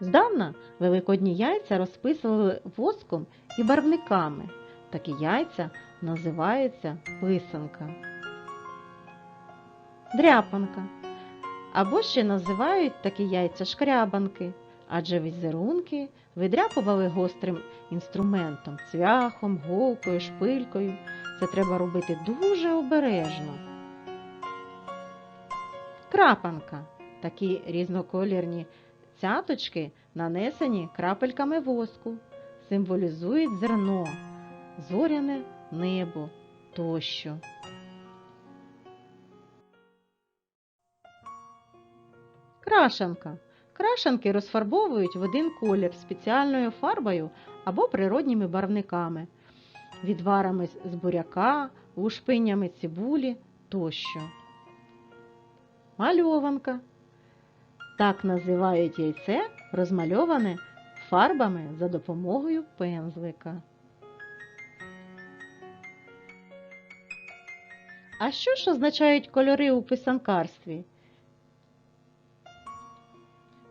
Здавна великодні яйця розписували воском і барвниками. Такі яйця називаються писанка. Дряпанка. Або ще називають такі яйця шкрябанки, адже візерунки видряпували гострим інструментом, цвяхом, голкою, шпилькою. Це треба робити дуже обережно. Крапанка. Такі різноколірні цяточки нанесені крапельками воску, символізують зерно, зоряне небо тощо. Крашанка. Крашанки розфарбовують в один колір спеціальною фарбою або природніми барвниками, відварами з буряка, лушпиннями цибулі тощо. Мальованка. Так називають яйце, розмальоване фарбами за допомогою пензлика. А що ж означають кольори у писанкарстві?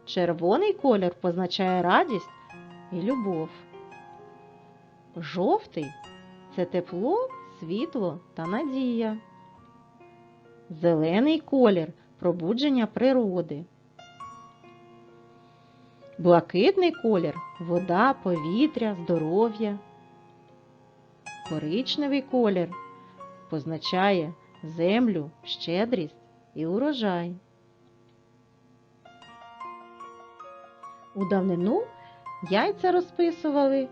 Червоний колір позначає радість і любов. Жовтий це тепло, світло та надія. Зелений колір пробудження природи. Блакитний колір вода, повітря, здоров'я. Коричневий колір позначає землю, щедрість і урожай. У давнину яйця розписували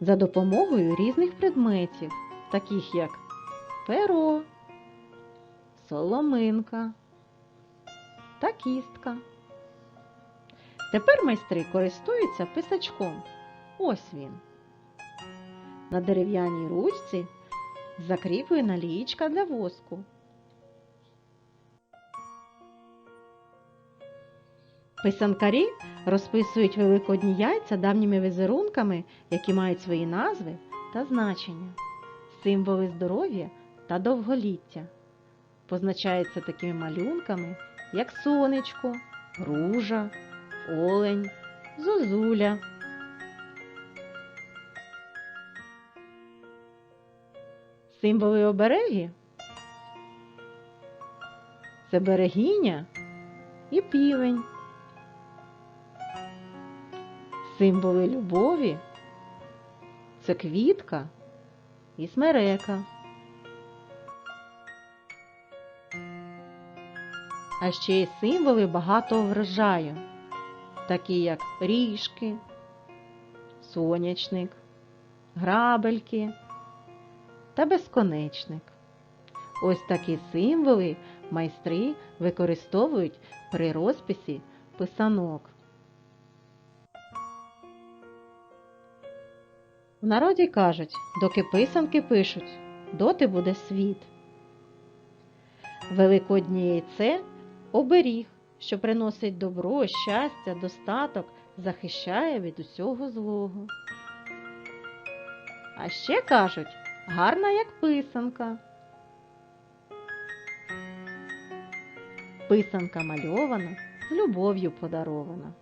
за допомогою різних предметів, таких як перо, соломинка та кістка. Тепер майстри користуються писачком. Ось він. На дерев'яній ручці закріплена лієчка для воску. Писанкарі розписують великодні яйця давніми візерунками, які мають свої назви та значення, символи здоров'я та довголіття. Позначаються такими малюнками, як сонечко, ружа, олень, зозуля. Символи обереги це берегиня і півень. Символи любові це квітка і смерека. А ще й символи багатого врожаю, такі як ріжки, сонячник, грабельки та безконечник. Ось такі символи майстри використовують при розписі писанок. В народі кажуть, доки писанки пишуть, доти буде світ. Великоднє яйце оберіг, що приносить добро, щастя, достаток, захищає від усього злого. А ще кажуть, гарна як писанка. Писанка мальована, з любов'ю подарована.